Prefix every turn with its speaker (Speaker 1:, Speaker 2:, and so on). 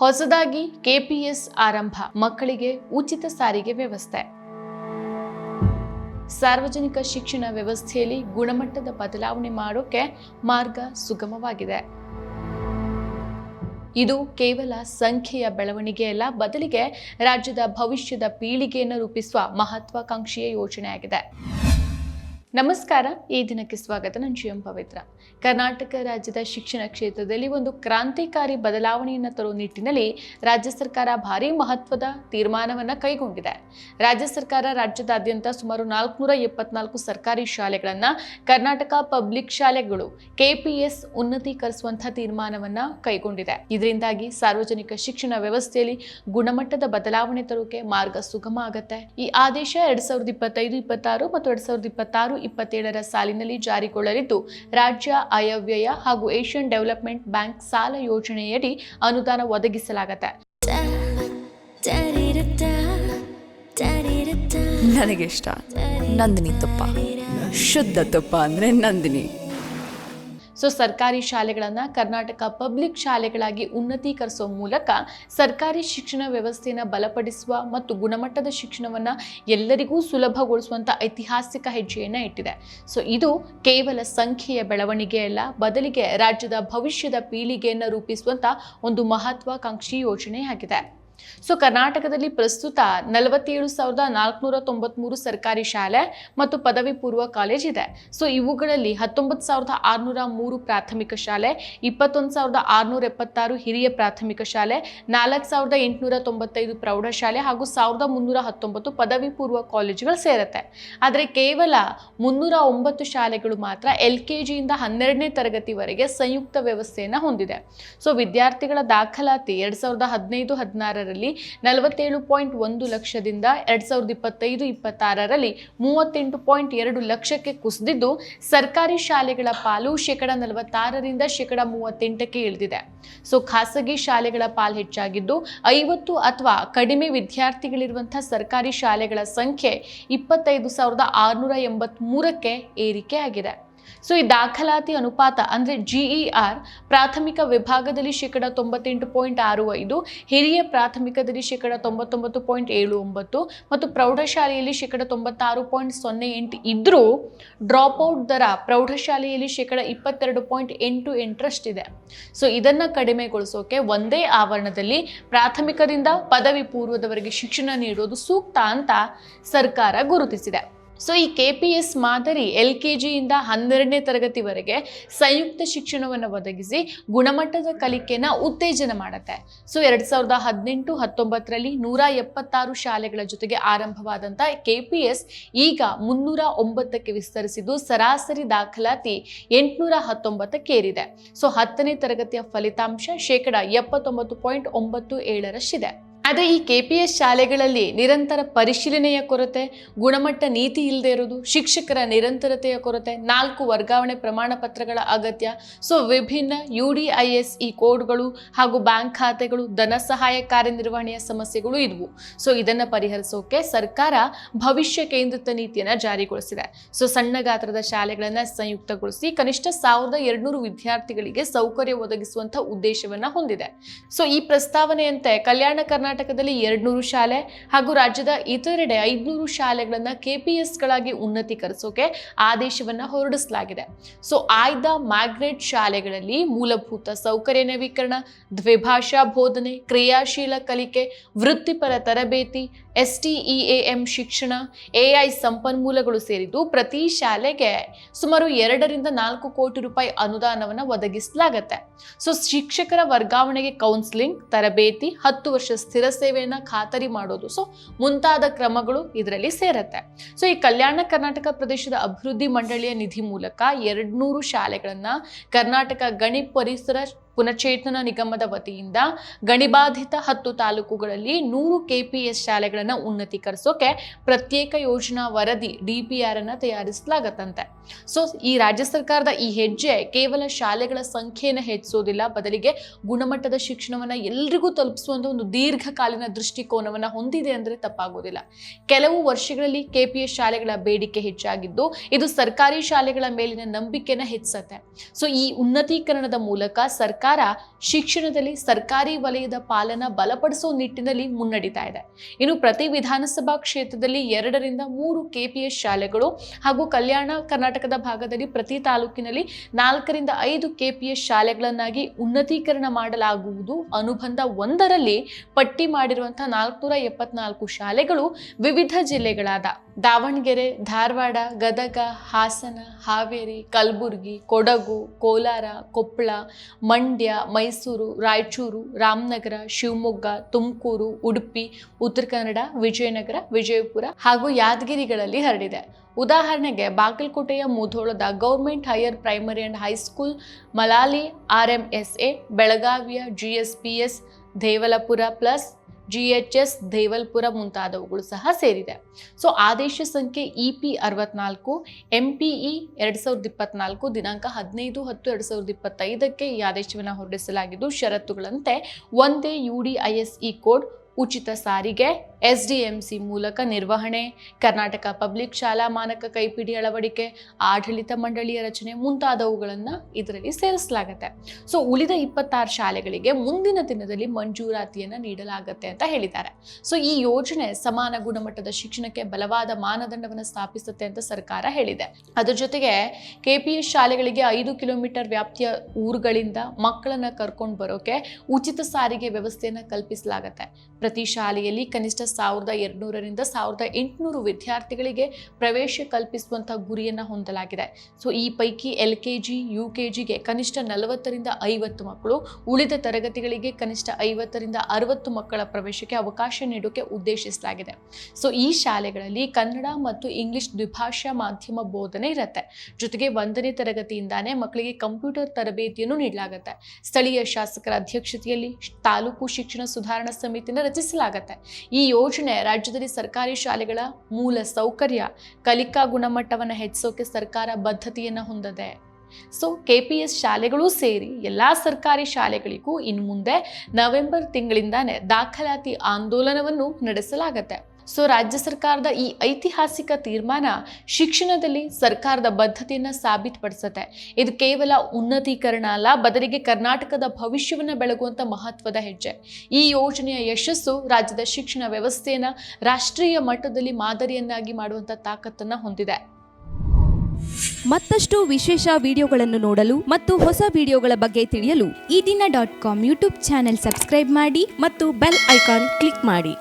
Speaker 1: ಹೊಸದಾಗಿ ಕೆಪಿಎಸ್ ಆರಂಭ ಮಕ್ಕಳಿಗೆ ಉಚಿತ ಸಾರಿಗೆ ವ್ಯವಸ್ಥೆ. ಸಾರ್ವಜನಿಕ ಶಿಕ್ಷಣ ವ್ಯವಸ್ಥೆಯಲ್ಲಿ ಗುಣಮಟ್ಟದ ಬದಲಾವಣೆ ಮಾಡೋಕೆ ಮಾರ್ಗ ಸುಗಮವಾಗಿದೆ. ಇದು ಕೇವಲ ಸಂಖ್ಯೆಯ ಬೆಳವಣಿಗೆಯಲ್ಲ, ಬದಲಿಗೆ ರಾಜ್ಯದ ಭವಿಷ್ಯದ ಪೀಳಿಗೆಯನ್ನು ರೂಪಿಸುವ ಮಹತ್ವಾಕಾಂಕ್ಷೆಯ ಯೋಜನೆಯಾಗಿದೆ. ನಮಸ್ಕಾರ, ಈ ದಿನಕ್ಕೆ ಸ್ವಾಗತ. ನಾನು ಶಿವಂ ಪವಿತ್ರ. ಕರ್ನಾಟಕ ರಾಜ್ಯದ ಶಿಕ್ಷಣ ಕ್ಷೇತ್ರದಲ್ಲಿ ಒಂದು ಕ್ರಾಂತಿಕಾರಿ ಬದಲಾವಣೆಯನ್ನು ತರುವ ನಿಟ್ಟಿನಲ್ಲಿ ರಾಜ್ಯ ಸರ್ಕಾರ ಭಾರಿ ಮಹತ್ವದ ತೀರ್ಮಾನವನ್ನು ಕೈಗೊಂಡಿದೆ. ರಾಜ್ಯ ಸರ್ಕಾರ ರಾಜ್ಯದಾದ್ಯಂತ ಸುಮಾರು ನಾಲ್ಕುನೂರ ಎಪ್ಪತ್ನಾಲ್ಕು ಸರ್ಕಾರಿ ಶಾಲೆಗಳನ್ನು, ಕರ್ನಾಟಕ ಪಬ್ಲಿಕ್ ಶಾಲೆಗಳು, ಕೆಪಿಎಸ್ ಉನ್ನತೀಕರಿಸುವಂತಹ ತೀರ್ಮಾನವನ್ನು ಕೈಗೊಂಡಿದೆ. ಇದರಿಂದಾಗಿ ಸಾರ್ವಜನಿಕ ಶಿಕ್ಷಣ ವ್ಯವಸ್ಥೆಯಲ್ಲಿ ಗುಣಮಟ್ಟದ ಬದಲಾವಣೆ ತರೋಕೆ ಮಾರ್ಗ ಸುಗಮ ಆಗುತ್ತೆ. ಈ ಆದೇಶ ಎರಡ್ ಸಾವಿರದ ಇಪ್ಪತ್ತೈದು, ಇಪ್ಪತ್ತಾರು ಮತ್ತು ಎರಡ್ ಸಾವಿರದ ಇಪ್ಪತ್ತಾರು ಇಪ್ಪತ್ತೇಳರ ಸಾಲಿನಲ್ಲಿ ಜಾರಿಗೊಳ್ಳಲಿದ್ದು, ರಾಜ್ಯ ಆಯವ್ಯಯ ಹಾಗೂ ಏಷ್ಯನ್ ಡೆವಲಪ್ಮೆಂಟ್ ಬ್ಯಾಂಕ್ ಸಾಲ ಯೋಜನೆಯಡಿ ಅನುದಾನ ಒದಗಿಸಲಾಗತ್ತೆ.
Speaker 2: ನನಗಿಷ್ಟ ನಂದಿನಿ ತುಪ್ಪ. ಶುದ್ಧ ತುಪ್ಪ ಅಂದರೆ ನಂದಿನಿ.
Speaker 1: ಸೊ ಸರ್ಕಾರಿ ಶಾಲೆಗಳನ್ನು ಕರ್ನಾಟಕ ಪಬ್ಲಿಕ್ ಶಾಲೆಗಳಾಗಿ ಉನ್ನತೀಕರಿಸುವ ಮೂಲಕ ಸರ್ಕಾರಿ ಶಿಕ್ಷಣ ವ್ಯವಸ್ಥೆಯನ್ನು ಬಲಪಡಿಸುವ ಮತ್ತು ಗುಣಮಟ್ಟದ ಶಿಕ್ಷಣವನ್ನು ಎಲ್ಲರಿಗೂ ಸುಲಭಗೊಳಿಸುವಂಥ ಐತಿಹಾಸಿಕ ಹೆಜ್ಜೆಯನ್ನು ಇಟ್ಟಿದೆ. ಸೊ ಇದು ಕೇವಲ ಸಂಖ್ಯೆಯ ಬೆಳವಣಿಗೆಯಲ್ಲ, ಬದಲಿಗೆ ರಾಜ್ಯದ ಭವಿಷ್ಯದ ಪೀಳಿಗೆಯನ್ನು ರೂಪಿಸುವಂಥ ಒಂದು ಮಹತ್ವಾಕಾಂಕ್ಷಿ ಯೋಜನೆಯಾಗಿದೆ. ಸೊ ಕರ್ನಾಟಕದಲ್ಲಿ ಪ್ರಸ್ತುತ ನಲವತ್ತೇಳು ಸಾವಿರದ ನಾಲ್ಕುನೂರ ತೊಂಬತ್ಮೂರು ಸರ್ಕಾರಿ ಶಾಲೆ ಮತ್ತು ಪದವಿ ಪೂರ್ವ ಕಾಲೇಜ್ ಇದೆ. ಸೊ ಇವುಗಳಲ್ಲಿ ಹತ್ತೊಂಬತ್ತು ಸಾವಿರದ ಆರುನೂರ ಮೂರು ಪ್ರಾಥಮಿಕ ಶಾಲೆ, ಇಪ್ಪತ್ತೊಂದು ಸಾವಿರದ ಆರುನೂರ ಎಪ್ಪತ್ತಾರು ಹಿರಿಯ ಪ್ರಾಥಮಿಕ ಶಾಲೆ, ನಾಲ್ಕು ಸಾವಿರದ ಎಂಟುನೂರ ತೊಂಬತ್ತೈದು ಪ್ರೌಢಶಾಲೆ ಹಾಗೂ ಸಾವಿರದ ಮುನ್ನೂರ ಹತ್ತೊಂಬತ್ತು ಪದವಿ ಪೂರ್ವ ಕಾಲೇಜುಗಳು ಸೇರುತ್ತೆ. ಆದರೆ ಕೇವಲ ಮುನ್ನೂರ ಒಂಬತ್ತು ಶಾಲೆಗಳು ಮಾತ್ರ ಎಲ್ ಕೆ ಜಿಯಿಂದ ಹನ್ನೆರಡನೇ ತರಗತಿವರೆಗೆ ಸಂಯುಕ್ತ ವ್ಯವಸ್ಥೆಯನ್ನು ಹೊಂದಿದೆ. ಸೊ ವಿದ್ಯಾರ್ಥಿಗಳ ದಾಖಲಾತಿ ಎರಡ್ ಸಾವಿರದ ಹದಿನೈದು ಹದಿನಾರರಲ್ಲಿ ನಲವತ್ತೇಳು ಪಾಯಿಂಟ್ ಒಂದು ಲಕ್ಷದಿಂದ ಎರಡ್ ಸಾವಿರದ ಇಪ್ಪತ್ತೈದು, ಇಪ್ಪತ್ತಾರರಲ್ಲಿ ಮೂವತ್ತೆಂಟು ಪಾಯಿಂಟ್ ಎರಡು ಲಕ್ಷಕ್ಕೆ ಕುಸಿದಿದ್ದು ಸರ್ಕಾರಿ ಶಾಲೆಗಳ ಪಾಲು ಶೇಕಡ ನಲವತ್ತಾರರಿಂದ ಶೇಕಡ ಮೂವತ್ತೆಂಟಕ್ಕೆ ಇಳಿದಿದೆ. ಸೊ ಖಾಸಗಿ ಶಾಲೆಗಳ ಪಾಲು ಹೆಚ್ಚಾಗಿದ್ದು ಐವತ್ತು ಅಥವಾ ಕಡಿಮೆ ವಿದ್ಯಾರ್ಥಿಗಳಿರುವಂತಹ ಸರ್ಕಾರಿ ಶಾಲೆಗಳ ಸಂಖ್ಯೆ ಇಪ್ಪತ್ತೈದು ಸಾವಿರದ ಆರುನೂರ ಎಂಬತ್ಮೂರಕ್ಕೆ ಏರಿಕೆ ಆಗಿದೆ ಸೊ ಈ ದಾಖಲಾತಿ ಅನುಪಾತ ಅಂದರೆ ಜಿಇಆರ್ ಪ್ರಾಥಮಿಕ ವಿಭಾಗದಲ್ಲಿ ಶೇಕಡ ತೊಂಬತ್ತೆಂಟು ಪಾಯಿಂಟ್ ಆರು ಐದು, ಹಿರಿಯ ಪ್ರಾಥಮಿಕದಲ್ಲಿ ಶೇಕಡ ತೊಂಬತ್ತೊಂಬತ್ತು ಪಾಯಿಂಟ್ ಏಳು ಒಂಬತ್ತು ಮತ್ತು ಪ್ರೌಢಶಾಲೆಯಲ್ಲಿ ಶೇಕಡ ತೊಂಬತ್ತಾರು ಪಾಯಿಂಟ್ ಸೊನ್ನೆ ಎಂಟು ಇದ್ದರೂ ಡ್ರಾಪ್ಔಟ್ ದರ ಪ್ರೌಢಶಾಲೆಯಲ್ಲಿ ಶೇಕಡ ಇಪ್ಪತ್ತೆರಡು ಪಾಯಿಂಟ್ ಎಂಟು ಎಂಟರಷ್ಟಿದೆ. ಸೊ ಇದನ್ನು ಕಡಿಮೆಗೊಳಿಸೋಕೆ ಒಂದೇ ಆವರಣದಲ್ಲಿ ಪ್ರಾಥಮಿಕದಿಂದ ಪದವಿ ಪೂರ್ವದವರೆಗೆ ಶಿಕ್ಷಣ ನೀಡೋದು ಸೂಕ್ತ ಅಂತ ಸರ್ಕಾರ ಗುರುತಿಸಿದೆ. ಸೊ ಈ ಕೆ ಪಿ ಎಸ್ ಮಾದರಿ ಎಲ್ ಕೆ ಜಿಯಿಂದ ಹನ್ನೆರಡನೇ ತರಗತಿವರೆಗೆ ಸಂಯುಕ್ತ ಶಿಕ್ಷಣವನ್ನು ಒದಗಿಸಿ ಗುಣಮಟ್ಟದ ಕಲಿಕೆನ ಉತ್ತೇಜನ ಮಾಡುತ್ತೆ. ಸೊ ಎರಡು ಸಾವಿರದ ಹದಿನೆಂಟು ಹತ್ತೊಂಬತ್ತರಲ್ಲಿ ನೂರ ಎಪ್ಪತ್ತಾರು ಶಾಲೆಗಳ ಜೊತೆಗೆ ಆರಂಭವಾದಂಥ ಕೆ ಪಿ ಎಸ್ ಈಗ ಮುನ್ನೂರ ಒಂಬತ್ತಕ್ಕೆ ವಿಸ್ತರಿಸಿದ್ದು ಸರಾಸರಿ ದಾಖಲಾತಿ ಎಂಟುನೂರ ಹತ್ತೊಂಬತ್ತಕ್ಕೇರಿದೆ ಸೊ ಹತ್ತನೇ ತರಗತಿಯ ಫಲಿತಾಂಶ ಶೇಕಡ ಎಪ್ಪತ್ತೊಂಬತ್ತು ಪಾಯಿಂಟ್ ಒಂಬತ್ತು ಏಳರಷ್ಟಿದೆ. ಅದೇ ಈ ಕೆ ಪಿ ಎಸ್ ಶಾಲೆಗಳಲ್ಲಿ ನಿರಂತರ ಪರಿಶೀಲನೆಯ ಕೊರತೆ, ಗುಣಮಟ್ಟ ನೀತಿ ಇಲ್ಲದೆ ಇರೋದು ಶಿಕ್ಷಕರ ನಿರಂತರತೆಯ ಕೊರತೆ, ನಾಲ್ಕು ವರ್ಗಾವಣೆ ಪ್ರಮಾಣ ಪತ್ರಗಳ ಅಗತ್ಯ, ಸೊ ವಿಭಿನ್ನ ಯು ಡಿ ಐ ಎಸ್ ಈ ಕೋಡ್ಗಳು ಹಾಗೂ ಬ್ಯಾಂಕ್ ಖಾತೆಗಳು, ಧನ ಸಹಾಯ ಕಾರ್ಯನಿರ್ವಹಣೆಯ ಸಮಸ್ಯೆಗಳು ಇದ್ವು. ಸೊ ಇದನ್ನು ಪರಿಹರಿಸೋಕೆ ಸರ್ಕಾರ ಭವಿಷ್ಯ ಕೇಂದ್ರಿತ ನೀತಿಯನ್ನು ಜಾರಿಗೊಳಿಸಿದೆ. ಸೊ ಸಣ್ಣ ಗಾತ್ರದ ಶಾಲೆಗಳನ್ನು ಸಂಯುಕ್ತಗೊಳಿಸಿ ಕನಿಷ್ಠ ಸಾವಿರದ ಎರಡುನೂರು ವಿದ್ಯಾರ್ಥಿಗಳಿಗೆ ಸೌಕರ್ಯ ಒದಗಿಸುವಂತಹ ಉದ್ದೇಶವನ್ನು ಹೊಂದಿದೆ. ಸೊ ಈ ಪ್ರಸ್ತಾವನೆಯಂತೆ ಕಲ್ಯಾಣ ಕರ್ನಾಟಕದಲ್ಲಿ ಎರಡ್ನೂರು ಶಾಲೆ ಹಾಗೂ ರಾಜ್ಯದ ಇತರೆಡೆ ಐದುನೂರು ಶಾಲೆಗಳನ್ನು ಕೆಪಿಎಸ್ಗಳಾಗಿ ಉನ್ನತೀಕರಿಸೋಕೆ ಆದೇಶವನ್ನು ಹೊರಡಿಸಲಾಗಿದೆ. ಸೊ, ಆಯ್ದ ಮ್ಯಾಗ್ನೆಟ್ ಶಾಲೆಗಳಲ್ಲಿ ಮೂಲಭೂತ ಸೌಕರ್ಯ ನವೀಕರಣ, ದ್ವಿಭಾಷಾ ಬೋಧನೆ, ಕ್ರಿಯಾಶೀಲ ಕಲಿಕೆ, ವೃತ್ತಿಪರ ತರಬೇತಿ ಎಸ್ ಟಿ ಇ ಎಂ ಶಿಕ್ಷಣ, ಎಐ ಸಂಪನ್ಮೂಲಗಳು ಸೇರಿದ್ದು ಪ್ರತಿ ಶಾಲೆಗೆ ಸುಮಾರು ಎರಡರಿಂದ ನಾಲ್ಕು ಕೋಟಿ ರೂಪಾಯಿ ಅನುದಾನವನ್ನು ಒದಗಿಸಲಾಗತ್ತೆ. ಸೊ, ಶಿಕ್ಷಕರ ವರ್ಗಾವಣೆಗೆ ಕೌನ್ಸಿಲಿಂಗ್, ತರಬೇತಿ, ಹತ್ತು ವರ್ಷ ಸ್ಥಿರ ಸೇವೆಯನ್ನು ಖಾತರಿ ಮಾಡೋದು. ಸೊ, ಮುಂತಾದ ಕ್ರಮಗಳು ಇದರಲ್ಲಿ ಸೇರುತ್ತೆ. ಸೊ, ಈ ಕಲ್ಯಾಣ ಕರ್ನಾಟಕ ಪ್ರದೇಶದ ಅಭಿವೃದ್ಧಿ ಮಂಡಳಿಯ ನಿಧಿ ಮೂಲಕ ಎರಡ್ನೂರು ಶಾಲೆಗಳನ್ನು ಕರ್ನಾಟಕ ಗಣಿ ಪರಿಸರ ಪುನಶ್ಚೇತನ ನಿಗಮದ ವತಿಯಿಂದ ಗಣಿಬಾಧಿತ ಹತ್ತು ತಾಲೂಕುಗಳಲ್ಲಿ ನೂರು ಕೆಪಿಎಸ್ ಶಾಲೆಗಳನ್ನು ಉನ್ನತೀಕರಿಸೋಕೆ ಪ್ರತ್ಯೇಕ ಯೋಜನಾ ವರದಿ ಡಿಪಿಆರ್ ಅನ್ನ ತಯಾರಿಸಲಾಗತ್ತಂತೆ. ಸೊ ಈ ರಾಜ್ಯ ಸರ್ಕಾರದ ಈ ಹೆಜ್ಜೆ ಕೇವಲ ಶಾಲೆಗಳ ಸಂಖ್ಯೆಯನ್ನು ಹೆಚ್ಚಿಸೋದಿಲ್ಲ, ಬದಲಿಗೆ ಗುಣಮಟ್ಟದ ಶಿಕ್ಷಣವನ್ನ ಎಲ್ರಿಗೂ ತಲುಪಿಸುವಂತ ಒಂದು ದೀರ್ಘಕಾಲೀನ ದೃಷ್ಟಿಕೋನವನ್ನ ಹೊಂದಿದೆ ಅಂದರೆ ತಪ್ಪಾಗೋದಿಲ್ಲ. ಕೆಲವು ವರ್ಷಗಳಲ್ಲಿ ಕೆಪಿಎಸ್ ಶಾಲೆಗಳ ಬೇಡಿಕೆ ಹೆಚ್ಚಾಗಿದ್ದು, ಇದು ಸರ್ಕಾರಿ ಶಾಲೆಗಳ ಮೇಲಿನ ನಂಬಿಕೆನ ಹೆಚ್ಚಿಸತ್ತೆ. ಸೊ ಈ ಉನ್ನತೀಕರಣದ ಮೂಲಕ ಸರ್ಕಾರ ಸರ್ಕಾರ ಶಿಕ್ಷಣದಲ್ಲಿ ಸರ್ಕಾರಿ ವಲಯದ ಪಾಲನ ಬಲಪಡಿಸುವ ನಿಟ್ಟಿನಲ್ಲಿ ಮುನ್ನಡೀತಾ ಇದೆ. ಇನ್ನು ಪ್ರತಿ ವಿಧಾನಸಭಾ ಕ್ಷೇತ್ರದಲ್ಲಿ ಎರಡರಿಂದ ಮೂರು ಕೆಪಿಎಸ್ ಶಾಲೆಗಳು ಹಾಗೂ ಕಲ್ಯಾಣ ಕರ್ನಾಟಕದ ಭಾಗದಲ್ಲಿ ಪ್ರತಿ ತಾಲೂಕಿನಲ್ಲಿ ನಾಲ್ಕರಿಂದ ಐದು ಕೆಪಿಎಸ್ ಶಾಲೆಗಳನ್ನಾಗಿ ಉನ್ನತೀಕರಣ ಮಾಡಲಾಗುವುದು. ಅನುಬಂಧ ಒಂದರಲ್ಲಿ ಪಟ್ಟಿ ಮಾಡಿರುವಂತಹ ನಾಲ್ಕುನೂರ ಎಪ್ಪತ್ನಾಲ್ಕು ಶಾಲೆಗಳು ವಿವಿಧ ಜಿಲ್ಲೆಗಳಾದ ದಾವಣಗೆರೆ, ಧಾರವಾಡ, ಗದಗ, ಹಾಸನ, ಹಾವೇರಿ, ಕಲಬುರಗಿ, ಕೊಡಗು, ಕೋಲಾರ, ಕೊಪ್ಪಳ, ಮಂಡ್ಯ, ಮೈಸೂರು, ರಾಯಚೂರು, ರಾಮನಗರ, ಶಿವಮೊಗ್ಗ, ತುಮಕೂರು, ಉಡುಪಿ, ಉತ್ತರ ಕನ್ನಡ, ವಿಜಯನಗರ, ವಿಜಯಪುರ ಹಾಗೂ ಯಾದಗಿರಿಗಳಲ್ಲಿ ಹರಡಿದೆ. ಉದಾಹರಣೆಗೆ, ಬಾಗಲಕೋಟೆಯ ಮುಧೋಳದ government higher primary and high school, Malali R M S A ಬೆಳಗಾವಿಯ G S P S Devalapura plus G H S Devalpur ಮುಂತಾದವುಗಳು ಸಹ ಸೇರಿದೆ. ಸೊ ಆದೇಶ ಸಂಖ್ಯೆ ಇ ಪಿ ಅರವತ್ನಾಲ್ಕು ಎಂ ಪಿ ಇ ಎರಡು ಸಾವಿರದ ಇಪ್ಪತ್ನಾಲ್ಕು, ದಿನಾಂಕ ಹದಿನೈದು ಹತ್ತು ಎರಡು ಸಾವಿರದ ಇಪ್ಪತ್ತೈದಕ್ಕೆ ಈ ಆದೇಶವನ್ನು ಹೊರಡಿಸಲಾಗಿದ್ದು, ಷರತ್ತುಗಳಂತೆ ಒಂದೇ U D I S E code ಉಚಿತ ಸಾರಿಗೆ ಎಸ್ ಡಿ ಎಂ ಸಿ ಮೂಲಕ ನಿರ್ವಹಣೆ, ಕರ್ನಾಟಕ ಪಬ್ಲಿಕ್ ಶಾಲಾ ಮಾನಕ ಕೈಪಿಡಿ ಅಳವಡಿಕೆ, ಆಡಳಿತ ಮಂಡಳಿಯ ರಚನೆ ಮುಂತಾದವುಗಳನ್ನು ಇದರಲ್ಲಿ ಸೇರಿಸಲಾಗುತ್ತೆ. ಸೊ, ಉಳಿದ ಇಪ್ಪತ್ತಾರು ಶಾಲೆಗಳಿಗೆ ಮುಂದಿನ ದಿನದಲ್ಲಿ ಮಂಜೂರಾತಿಯನ್ನು ನೀಡಲಾಗುತ್ತೆ ಅಂತ ಹೇಳಿದ್ದಾರೆ. ಸೊ, ಈ ಯೋಜನೆ ಸಮಾನ ಗುಣಮಟ್ಟದ ಶಿಕ್ಷಣಕ್ಕೆ ಬಲವಾದ ಮಾನದಂಡವನ್ನು ಸ್ಥಾಪಿಸುತ್ತೆ ಅಂತ ಸರ್ಕಾರ ಹೇಳಿದೆ. ಅದ್ರ ಜೊತೆಗೆ ಕೆ ಪಿ ಎಸ್ ಶಾಲೆಗಳಿಗೆ ಐದು ಕಿಲೋಮೀಟರ್ ವ್ಯಾಪ್ತಿಯ ಊರುಗಳಿಂದ ಮಕ್ಕಳನ್ನ ಕರ್ಕೊಂಡು ಬರೋಕೆ ಉಚಿತ ಸಾರಿಗೆ ವ್ಯವಸ್ಥೆಯನ್ನು ಕಲ್ಪಿಸಲಾಗುತ್ತೆ. ಪ್ರತಿ ಶಾಲೆಯಲ್ಲಿ ಕನಿಷ್ಠ ಸಾವಿರದ ಎರಡುನೂರರಿಂದ ಸಾವಿರದ ಎಂಟುನೂರು ವಿದ್ಯಾರ್ಥಿಗಳಿಗೆ ಪ್ರವೇಶ ಕಲ್ಪಿಸುವಂತಹ ಗುರಿಯನ್ನು ಹೊಂದಲಾಗಿದೆ. ಸೊ, ಈ ಪೈಕಿ L K G, U K ಜಿಗೆ ಕನಿಷ್ಠ ನಲವತ್ತರಿಂದ ಐವತ್ತು ಮಕ್ಕಳು, ಉಳಿದ ತರಗತಿಗಳಿಗೆ ಕನಿಷ್ಠ ಐವತ್ತರಿಂದ ಅರವತ್ತು ಮಕ್ಕಳ ಪ್ರವೇಶಕ್ಕೆ ಅವಕಾಶ ನೀಡೋಕೆ ಉದ್ದೇಶಿಸಲಾಗಿದೆ. ಸೊ, ಈ ಶಾಲೆಗಳಲ್ಲಿ ಕನ್ನಡ ಮತ್ತು ಇಂಗ್ಲಿಷ್ ದ್ವಿಭಾಷಾ ಮಾಧ್ಯಮ ಬೋಧನೆ ಇರುತ್ತೆ. ಜೊತೆಗೆ ಒಂದನೇ ತರಗತಿಯಿಂದಾನೇ ಮಕ್ಕಳಿಗೆ ಕಂಪ್ಯೂಟರ್ ತರಬೇತಿಯನ್ನು ನೀಡಲಾಗುತ್ತೆ. ಸ್ಥಳೀಯ ಶಾಸಕರ ಅಧ್ಯಕ್ಷತೆಯಲ್ಲಿ ತಾಲೂಕು ಶಿಕ್ಷಣ ಸುಧಾರಣಾ ಸಮಿತಿಯನ್ನು ರಚಿಸಲಾಗುತ್ತೆ. ಈ ಯೋಜನೆ ರಾಜ್ಯದಲ್ಲಿ ಸರ್ಕಾರಿ ಶಾಲೆಗಳ ಮೂಲ ಸೌಕರ್ಯ ಕಲಿಕಾ ಗುಣಮಟ್ಟವನ್ನು ಹೆಚ್ಚಿಸೋಕೆ ಸರ್ಕಾರ ಬದ್ಧತೆಯನ್ನು ಹೊಂದಿದೆ. ಸೊ ಕೆ ಪಿ ಎಸ್ ಶಾಲೆಗಳೂ ಸೇರಿ ಎಲ್ಲ ಸರ್ಕಾರಿ ಶಾಲೆಗಳಿಗೂ ಇನ್ನು ಮುಂದೆ ನವೆಂಬರ್ ತಿಂಗಳಿಂದಾನೇ ದಾಖಲಾತಿ ಆಂದೋಲನವನ್ನು ನಡೆಸಲಾಗತ್ತೆ. ಸೊ ರಾಜ್ಯ ಸರ್ಕಾರದ ಈ ಐತಿಹಾಸಿಕ ತೀರ್ಮಾನ ಶಿಕ್ಷಣದಲ್ಲಿ ಸರ್ಕಾರದ ಬದ್ಧತೆಯನ್ನು ಸಾಬೀತುಪಡಿಸುತ್ತೆ. ಇದು ಕೇವಲ ಉನ್ನತೀಕರಣ ಅಲ್ಲ, ಬದಲಿಗೆ ಕರ್ನಾಟಕದ ಭವಿಷ್ಯವನ್ನು ಬೆಳಗುವಂಥ ಮಹತ್ವದ ಹೆಜ್ಜೆ. ಈ ಯೋಜನೆಯ ಯಶಸ್ಸು ರಾಜ್ಯದ ಶಿಕ್ಷಣ ವ್ಯವಸ್ಥೆಯನ್ನು ರಾಷ್ಟ್ರೀಯ ಮಟ್ಟದಲ್ಲಿ ಮಾದರಿಯನ್ನಾಗಿ ಮಾಡುವಂಥ ತಾಕತ್ತನ್ನು ಹೊಂದಿದೆ.
Speaker 3: ಮತ್ತಷ್ಟು ವಿಶೇಷ ವಿಡಿಯೋಗಳನ್ನು ನೋಡಲು ಮತ್ತು ಹೊಸ ವಿಡಿಯೋಗಳ ಬಗ್ಗೆ ತಿಳಿಯಲು
Speaker 4: Ee Dina dot com YouTube channel subscribe ಮಾಡಿ ಮತ್ತು ಬೆಲ್ ಐಕಾನ್ ಕ್ಲಿಕ್ ಮಾಡಿ.